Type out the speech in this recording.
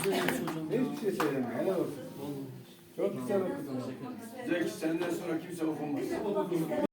Hiçbir şey söyleme. Helal olsun. Çok güzel okudun. Zeki senden sonra kimse okumaz.